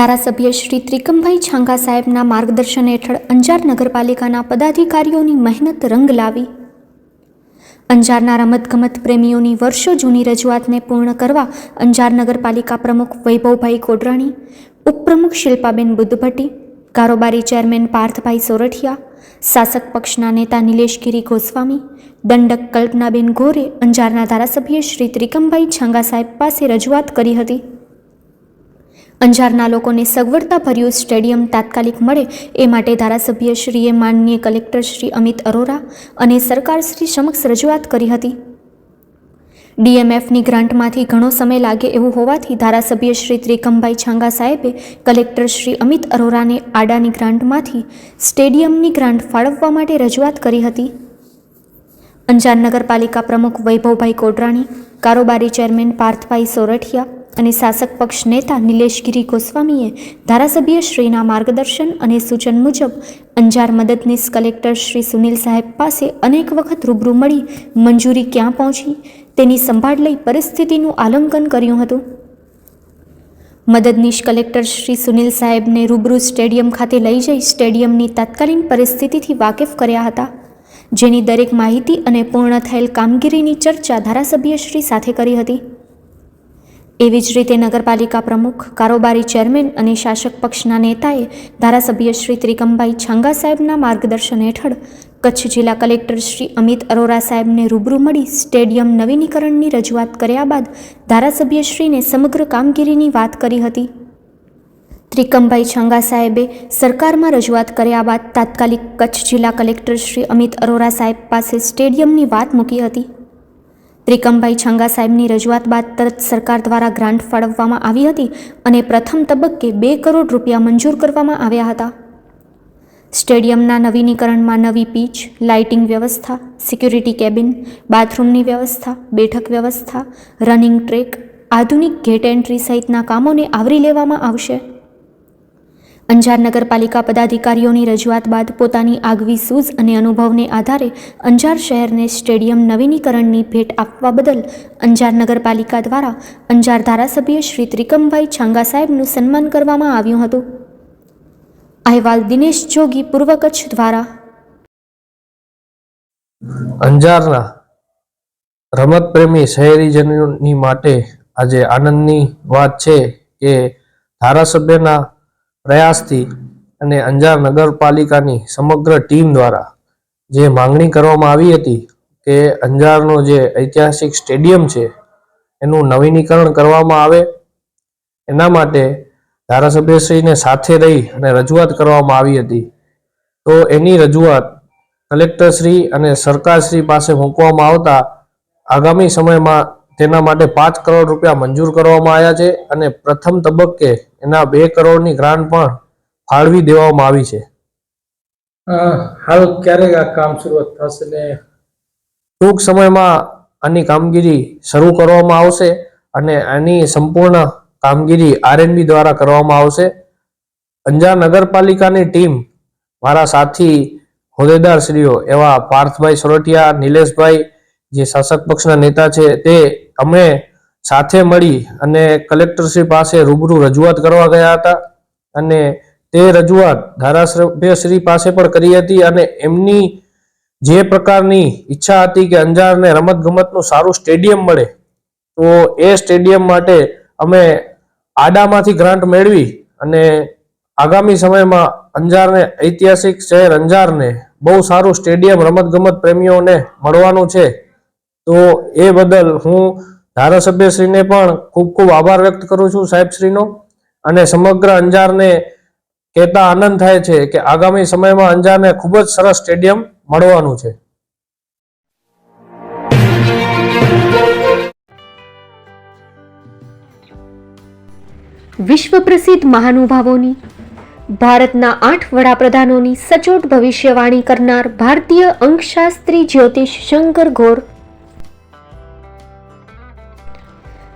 ધારાસભ્ય શ્રી ત્રિકમભાઈ છાંગા સાહેબના માર્ગદર્શન હેઠળ અંજાર નગરપાલિકાના પદાધિકારીઓની મહેનત રંગ લાવી. અંજારના રમતગમત પ્રેમીઓની વર્ષો જૂની રજૂઆતને પૂર્ણ કરવા અંજાર નગરપાલિકા પ્રમુખ વૈભવભાઈ કોડરાણી ઉપપ્રમુખ શિલ્પાબેન બુદ્ધભટ્ટી, કારોબારી ચેરમેન પાર્થભાઈ સોરઠિયા, શાસક પક્ષના નેતા નિલેશગીરી ગોસ્વામી, દંડક કલ્પનાબેન ગોરે અંજારના ધારાસભ્ય શ્રી ત્રિકમભાઈ છાંગા સાહેબ પાસે રજૂઆત કરી હતી. અંજારના લોકોને સગવડતા ભર્યું સ્ટેડિયમ તાત્કાલિક મળે એ માટે ધારાસભ્યશ્રીએ માનનીય કલેક્ટર શ્રી અમિત અરોરા અને સરકારશ્રી સમક્ષ રજૂઆત કરી હતી. ડીએમએફની ગ્રાન્ટમાંથી ઘણો સમય લાગે એવું હોવાથી ધારાસભ્ય શ્રી ત્રિકમભાઈ છાંગા સાહેબે કલેક્ટર શ્રી અમિત અરોરાને આડાની ગ્રાન્ટમાંથી સ્ટેડિયમની ગ્રાન્ટ ફાળવવા માટે રજૂઆત કરી હતી. અંજાર નગરપાલિકા પ્રમુખ વૈભવભાઈ કોડરાણી, કારોબારી ચેરમેન પાર્થભાઈ સોરઠિયા અને શાસક પક્ષ નેતા નિલેશગીરી ગોસ્વામીએ ધારાસભ્યશ્રીના માર્ગદર્શન અને સૂચન મુજબ અંજાર મદદનીશ કલેક્ટર શ્રી સુનિલ સાહેબ પાસે અનેક વખત રૂબરૂ મળી મંજૂરી ક્યાં પહોંચી તેની સંભાળ લઈ પરિસ્થિતિનું આલંકન કર્યું હતું. મદદનીશ કલેક્ટર શ્રી સુનિલ સાહેબને રૂબરૂ સ્ટેડિયમ ખાતે લઈ જઈ સ્ટેડિયમની તાત્કાલિન પરિસ્થિતિથી વાકેફ કર્યા હતા, જેની દરેક માહિતી અને પૂર્ણ થયેલ કામગીરીની ચર્ચા ધારાસભ્યશ્રી સાથે કરી હતી. એવી જ રીતે નગરપાલિકા પ્રમુખ, કારોબારી ચેરમેન અને શાસક પક્ષના નેતાએ ધારાસભ્ય શ્રી ત્રિકમભાઈ છાંગા સાહેબના માર્ગદર્શન હેઠળ કચ્છ જિલ્લા કલેક્ટર શ્રી અમિત અરોરા સાહેબને રૂબરૂ મળી સ્ટેડિયમ નવીનીકરણની રજૂઆત કર્યા બાદ ધારાસભ્યશ્રીને સમગ્ર કામગીરીની વાત કરી હતી. ત્રિકમભાઈ છાંગા સાહેબે સરકારમાં રજૂઆત કર્યા બાદ તાત્કાલિક કચ્છ જિલ્લા કલેક્ટર શ્રી અમિત અરોરા સાહેબ પાસે સ્ટેડિયમની વાત મૂકી હતી. ત્રિકમભાઈ છંગા સાહેબની રજૂઆત બાદ તરત સરકાર દ્વારા ગ્રાન્ટ ફાળવવામાં આવી હતી અને પ્રથમ તબક્કે બે કરોડ રૂપિયા મંજૂર કરવામાં આવ્યા હતા. સ્ટેડિયમના નવીનીકરણમાં નવી પીચ, લાઇટિંગ વ્યવસ્થા, સિક્યુરિટી કેબિન, બાથરૂમની વ્યવસ્થા, બેઠક વ્યવસ્થા, રનિંગ ટ્રેક, આધુનિક ગેટ એન્ટ્રી સહિતના કામોને આવરી લેવામાં આવશે. અંજાર નગરપાલિકા પદાધિકારીઓની રજૂઆત બાદ પોતાની આગવી સૂઝ અને અનુભવને આધારે અંજાર શહેરને સ્ટેડિયમ નવીનીકરણની ભેટ આપવા બદલ અંજાર નગરપાલિકા દ્વારા અંજાર ધારાસભ્ય શ્રી ત્રિકમભાઈ છાંગા સાહેબનું સન્માન કરવામાં આવ્યું હતું. અહેવાલ દિનેશ જોગી, પૂર્વ કચ્છ દ્વારા. અંજારના રમતપ્રેમી શહેરીજનોની માટે આજે આનંદની વાત છે કે ધારાસભ્યના પ્રયાસથી અને અંજાર નગરપાલિકાની સમગ્ર ટીમ દ્વારા જે માંગણી કરવામાં આવી હતી કે અંજારનો જે ઐતિહાસિક સ્ટેડિયમ છે, એનું નવીનીકરણ કરવામાં આવે. એના માટે ધારાસભ્યશ્રીને સાથે રહી અને રજૂઆત કરવામાં આવી હતી. તો એની રજૂઆત કલેક્ટરશ્રી અને સરકારશ્રી પાસે મૂકવામાં આવતા આગામી સમયમાં તેના માટે પાંચ કરોડ રૂપિયા મંજૂર કરવામાં આવ્યા છે અને પ્રથમ તબક્કે એના બે કરોડની ગ્રાન્ટ પણ ફાળવી દેવામાં આવી છે. હાલ ક્યારે આ કામ શરૂઆત થશે ને? ટૂંક સમયમાં આની કામગીરી શરૂ કરવામાં આવશે અને આની સંપૂર્ણ કામગીરી આરએનબી દ્વારા કરવામાં આવશે. અંજાર નગરપાલિકાની ટીમ મારા સાથી હોદ્દેદારશ્રીઓ એવા પાર્થભાઈ સોરઠિયા નિલેશભાઈ જે શાસક પક્ષના નેતા છે તે અમે સાથે મળી અને કલેક્ટરશ્રી પાસે રૂબરૂ રજૂઆત કરવા ગયા હતા અને તે રજૂઆત ધારાસભ્યશ્રી પાસે પણ કરી હતી અને એમની જે પ્રકારની ઈચ્છા હતી કે અંજારને રમતગમતનું સારું સ્ટેડિયમ મળે, તો એ સ્ટેડિયમ માટે અમે આડામાંથી ગ્રાન્ટ મેળવી અને આગામી સમયમાં અંજારને ઐતિહાસિક શહેર અંજારને બહુ સારું સ્ટેડિયમ રમતગમત પ્રેમીઓને મળવાનું છે. તો એ બદલ હું ધારાસભ્યશ્રીને પણ ખૂબ ખૂબ આભાર વ્યક્ત કરું છું સાહેબશ્રીનો. અને સમગ્ર અંજારને કહેતા આનંદ થાય છે કે આગામી સમયમાં અંજારને ખૂબ જ સરસ સ્ટેડિયમ મળવાનું છે. વિશ્વ પ્રસિદ્ધ મહાનુભાવોની, ભારતના આઠ વડાપ્રધાનોની સચોટ ભવિષ્યવાણી કરનાર ભારતીય અંકશાસ્ત્રી જ્યોતિષ શંકર ઘોર